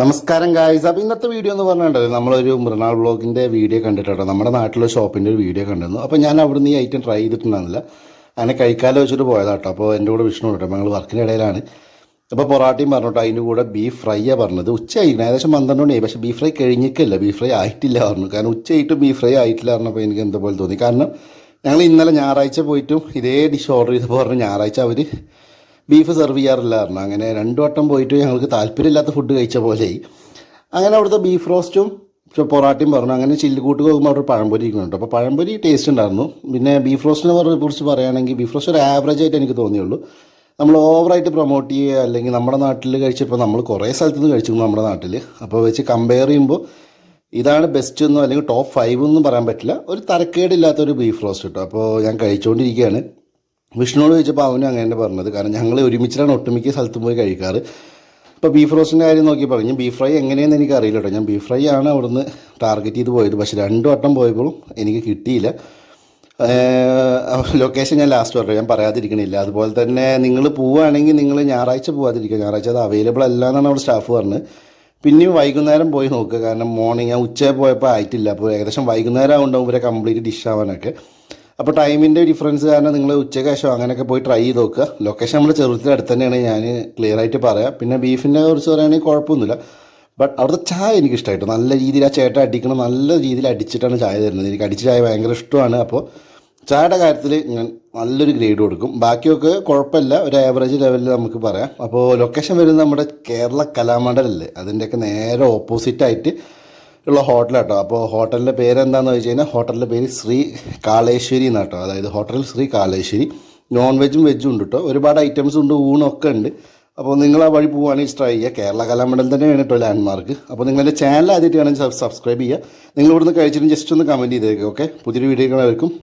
നമസ്കാരം ഗായ്സ് അപ്പോൾ ഇന്നത്തെ വീഡിയോ എന്ന് പറഞ്ഞിട്ടുണ്ടല്ലോ നമ്മളൊരു മൃണാൾ ബ്ലോഗിന്റെ വീഡിയോ കണ്ടിട്ടോ നമ്മുടെ നാട്ടിലെ ഷോപ്പിന്റെ ഒരു വീഡിയോ കണ്ടിരുന്നു. അപ്പോൾ ഞാൻ അവിടുന്ന് ഈ ഐറ്റം ട്രൈ ചെയ്തിട്ടുണ്ടായിരുന്നില്ല. അങ്ങനെ കഴിക്കാലോ വെച്ചിട്ട് പോയതാട്ടോ. അപ്പോൾ എന്റെ കൂടെ വിഷ്ണു കേട്ടോ. ഞങ്ങൾ വർക്കിന്റെ ഇടയിലാണ്. അപ്പോൾ പൊറാട്ടയും പറഞ്ഞോട്ടോ അതിന്റെ കൂടെ ബീഫ് ഫ്രൈയാണ് പറഞ്ഞത്. ഉച്ചയായിരുന്നു ഏകദേശം പന്ത്രണ്ട് മണിയായി പക്ഷേ ബീഫ് ഫ്രൈ കഴിഞ്ഞിട്ടില്ല. ബീഫ് ഫ്രൈ ആയിട്ടില്ല പറഞ്ഞു. കാരണം ഉച്ചയായിട്ടും ബീഫ് ഫ്രൈ ആയിട്ടില്ല പറഞ്ഞപ്പോൾ എനിക്ക് എന്താ പോലെ തോന്നി. കാരണം ഞങ്ങൾ ഇന്നലെ ഞായറാഴ്ച പോയിട്ടും ഇതേ ഡിഷ് ഓർഡർ ചെയ്തപ്പോൾ പറഞ്ഞു ഞായറാഴ്ച അവർ ബീഫ് സെർവ് ചെയ്യാറില്ല. പറഞ്ഞു അങ്ങനെ രണ്ടു വട്ടം പോയിട്ട് ഞങ്ങൾക്ക് താല്പര്യമില്ലാത്ത ഫുഡ് കഴിച്ച പോലെയായി അങ്ങനെ അവിടുത്തെ ബീഫ് റോസ്റ്റും പൊറാട്ടയും പറഞ്ഞു. അങ്ങനെ ചില്ലുകൂട്ട് പോകുമ്പോൾ അവിടെ പഴംപൊരി ഇരിക്കുന്നുണ്ട്. അപ്പോൾ പഴംപൊരി ടേസ്റ്റ് ഉണ്ടായിരുന്നു. പിന്നെ ബീഫ് റോസ്റ്റിനെ കുറിച്ച് പറയുകയാണെങ്കിൽ ബീഫ് റോസ്റ്റ് ഒരു ആവറേജ് ആയിട്ട് എനിക്ക് തോന്നിയുള്ളൂ. നമ്മൾ ഓവറായിട്ട് പ്രൊമോട്ട് ചെയ്യുക അല്ലെങ്കിൽ നമ്മുടെ നാട്ടിൽ കഴിച്ചപ്പോൾ നമ്മൾ കുറേ സ്ഥലത്ത് നിന്ന് കഴിച്ചു നമ്മുടെ നാട്ടിൽ. അപ്പോൾ വെച്ച് കമ്പയർ ചെയ്യുമ്പോൾ ഇതാണ് ബെസ്റ്റ് എന്നോ അല്ലെങ്കിൽ ടോപ്പ് ഫൈവ് എന്നും പറയാൻ പറ്റില്ല. ഒരു തരക്കേടില്ലാത്തൊരു ബീഫ് റോസ്റ്റ് കേട്ടോ. അപ്പോൾ ഞാൻ കഴിച്ചുകൊണ്ടിരിക്കുകയാണ്. വിഷ്ണുവോട് ചോദിച്ചപ്പോൾ അവനും അങ്ങനെ പറഞ്ഞത്. കാരണം ഞങ്ങൾ ഒരുമിച്ചിട്ടാണ് ഒട്ടുമിക്ക സ്ഥലത്തും പോയി കഴിക്കാറ്. ഇപ്പോൾ ബീഫ് റോസ്റ്റിന്റെ കാര്യം നോക്കി പറഞ്ഞു ബീഫ് ഫ്രൈ എങ്ങനെയെന്ന് എനിക്ക് അറിയില്ല കേട്ടോ ഞാൻ ബീഫ് ഫ്രൈ ആണ് അവിടുന്ന് ടാർഗറ്റ് ചെയ്ത് പോയത്. പക്ഷേ രണ്ട് വട്ടം പോയപ്പോഴും എനിക്ക് കിട്ടിയില്ല. ലൊക്കേഷൻ ഞാൻ ലാസ്റ്റ് പറഞ്ഞു. ഞാൻ പറയാതിരിക്കണില്ല. അതുപോലെ തന്നെ നിങ്ങൾ പോവുകയാണെങ്കിൽ നിങ്ങൾ ഞായറാഴ്ച പോകാതിരിക്കുക ഞായറാഴ്ച അത് അവൈലബിൾ അല്ല എന്നാണ് അവിടെ സ്റ്റാഫ് പറഞ്ഞത്. പിന്നെയും വൈകുന്നേരം പോയി നോക്കുക. കാരണം മോർണിംഗ് ഞാൻ ഉച്ച പോയപ്പോൾ ആയിട്ടില്ല. അപ്പോൾ ഏകദേശം വൈകുന്നേരം ആവുണ്ടാവും ഇവരെ കംപ്ലീറ്റ് ഡിഷ് ആവാനൊക്കെ. അപ്പോൾ ടൈമിന്റെ ഡിഫറൻസ് കാരണം നിങ്ങൾ ഉച്ചയ്ക്ക് അങ്ങനെയൊക്കെ പോയി ട്രൈ ചെയ്ത് നോക്കുക. ലൊക്കേഷൻ നമ്മുടെ ചെറുത്തിൽ അടുത്ത് തന്നെയാണ് ഞാൻ ക്ലിയർ ആയിട്ട് പറയാം. പിന്നെ ബീഫിനെ കുറിച്ച് പറയുകയാണെങ്കിൽ കുഴപ്പമൊന്നുമില്ല. ബട്ട് അവിടുത്തെ ചായ എനിക്ക് ഇഷ്ടമായിട്ട് നല്ല രീതിയിൽ ആ ചേട്ടൻ അടിക്കണം നല്ല രീതിയിൽ അടിച്ചിട്ടാണ് ചായ തരുന്നത്. എനിക്ക് അടിച്ച ചായ ഭയങ്കര ഇഷ്ടമാണ്. അപ്പോൾ ചായയുടെ കാര്യത്തിൽ ഞാൻ നല്ലൊരു ഗ്രേഡ് കൊടുക്കും. ബാക്കിയൊക്കെ കുഴപ്പമില്ല. ഒരു ആവറേജ് ലെവലിൽ നമുക്ക് പറയാം. അപ്പോൾ ലൊക്കേഷൻ വരുന്നത് നമ്മുടെ കേരള കലാമണ്ഡലല്ലേ? അതിന്റെയൊക്കെ നേരെ ഓപ്പോസിറ്റ് ആയിട്ട് ഉള്ള ഹോട്ടലാട്ടോ. അപ്പോൾ ഹോട്ടലിന്റെ പേരെന്താണെന്ന് വെച്ച് കഴിഞ്ഞാൽ ഹോട്ടലിന്റെ പേര് ശ്രീ കാളേശ്വരി എന്നാട്ടോ. അതായത് ഹോട്ടൽ ശ്രീ കാളേശ്വരി. നോൺ വെജും വെജും ഉണ്ട് കേട്ടോ ഒരുപാട് ഐറ്റംസ് ഉണ്ട് ഊണൊക്കെ ഉണ്ട്. അപ്പോൾ നിങ്ങൾ ആ വഴി പോകുവാണെങ്കിൽ ട്രൈ ചെയ്യുക. കേരള കലാമണ്ഡലം തന്നെയാണ് കേട്ടോ ലാൻഡ്മാർക്ക്. അപ്പോൾ നിങ്ങളുടെ ചാനൽ ആദ്യമായിട്ടാണെങ്കിൽ സബ്സ്ക്രൈബ് ചെയ്യുക. നിങ്ങൾ ഇവിടുന്ന് കഴിച്ചിട്ടും ജസ്റ്റ് ഒന്ന് കമന്റ് ചെയ്തേക്കുക ഓക്കെ? പുതിയൊരു വീഡിയോ കാണാൻ